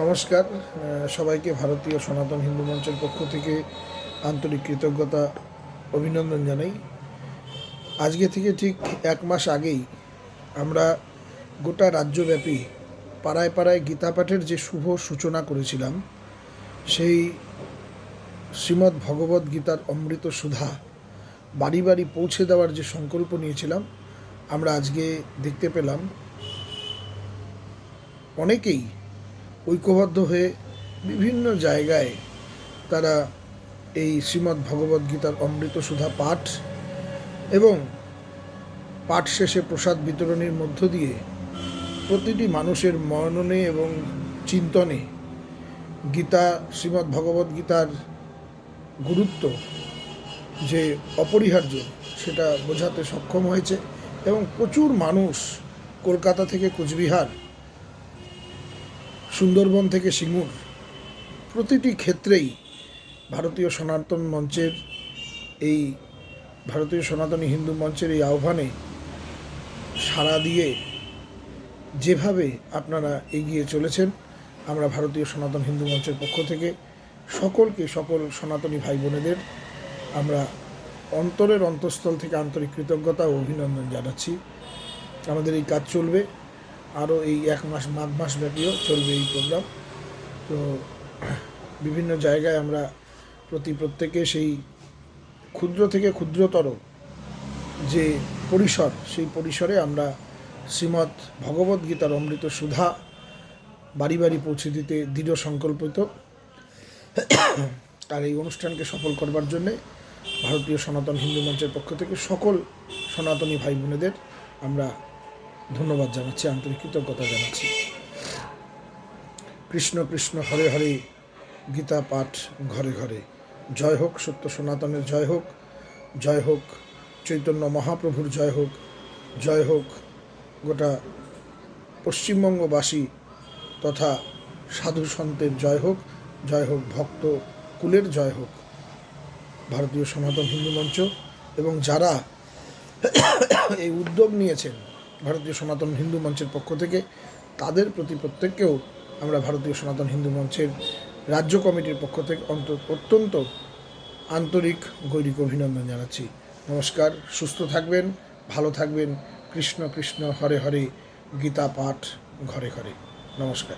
নমস্কার। সবাইকে ভারতীয় সনাতন হিন্দু মঞ্চের পক্ষ থেকে আন্তরিক কৃতজ্ঞতা, অভিনন্দন জানাই। আজকে থেকে ঠিক এক মাস আগেই আমরা গোটা রাজ্যব্যাপী পাড়ায় পাড়ায় গীতা পাঠের যে শুভ সূচনা করেছিলাম, সেই শ্রীমদ্ ভগবদ্ গীতার অমৃত সুধা বাড়ি বাড়ি পৌঁছে দেওয়ার যে সংকল্প নিয়েছিলাম, আমরা আজকে দেখতে পেলাম। অনেকেই ঐক্যবদ্ধ হয়ে বিভিন্ন জায়গায় তারা এই শ্রীমদ্ ভগবদ্ গীতার অমৃত সুধা পাঠ এবং পাঠ শেষে প্রসাদ বিতরণের মধ্য দিয়ে প্রতিটি মানুষের মননে এবং চিন্তনে গীতা, শ্রীমদ্ ভগবদ্ গীতার গুরুত্ব যে অপরিহার্য সেটা বোঝাতে সক্ষম হয়েছে এবং প্রচুর মানুষ কলকাতা থেকে কোচবিহার সুন্দরবন থেকে সিঙ্গুর। প্রতিটি ক্ষেত্রেই ভারতীয় সনাতন মঞ্চের এই ভারতীয় সনাতনী হিন্দু মঞ্চের এই আহ্বানে সাড়া দিয়ে যেভাবে আপনারা এগিয়ে চলেছেন, আমরা ভারতীয় সনাতন হিন্দু মঞ্চের পক্ষ থেকে সকলকে, সকল সনাতনী ভাই বোনেদের আমরা অন্তরের অন্তঃস্থল থেকে আন্তরিক কৃতজ্ঞতা ও অভিনন্দন জানাচ্ছি। আমাদের এই কাজ চলবে। আরও এই এক মাস, মাঘ মাস ব্যাপীও চলবে এই প্রোগ্রাম তো বিভিন্ন জায়গায় আমরা প্রতি প্রত্যেকে সেই ক্ষুদ্র থেকে ক্ষুদ্রতর যে পরিসর, সেই পরিসরে আমরা শ্রীমৎ ভগবদ্ গীতার অমৃত সুধা বাড়ি বাড়ি পৌঁছে দিতে দৃঢ় সংকল্পিত। আর এই অনুষ্ঠানকে সফল করবার জন্যে ভারতীয় সনাতন হিন্দু মঞ্চের পক্ষ থেকে সকল সনাতনী ভাই বোনেদের আমরা ধন্যবাদ জানাচ্ছি, আন্তরিক কৃতজ্ঞতা জানাচ্ছি। কৃষ্ণ কৃষ্ণ, হরে হরে, গীতা পাঠ ঘরে ঘরে। জয় হোক সত্য সনাতনের জয় হোক জয় হোক চৈতন্য মহাপ্রভুর জয় হোক জয় হোক গোটা পশ্চিমবঙ্গবাসী তথা সাধু সন্তের জয় হোক জয় হোক ভক্ত কুলের জয় হোক। ভারতীয় সনাতন হিন্দু মঞ্চ এবং যারা এই উদ্যোগ নিয়েছেন ভারতীয় সনাতন হিন্দু মঞ্চের পক্ষ থেকে তাদের প্রতি প্রত্যেককেও আমরা ভারতীয় সনাতন হিন্দু মঞ্চের রাজ্য কমিটির পক্ষ থেকে অন্ত, অত্যন্ত আন্তরিক, গৈরিক অভিনন্দন জানাচ্ছি। নমস্কার, সুস্থ থাকবেন, ভালো থাকবেন। কৃষ্ণ কৃষ্ণ, হরে হরে, গীতা পাঠ ঘরে ঘরে। নমস্কার।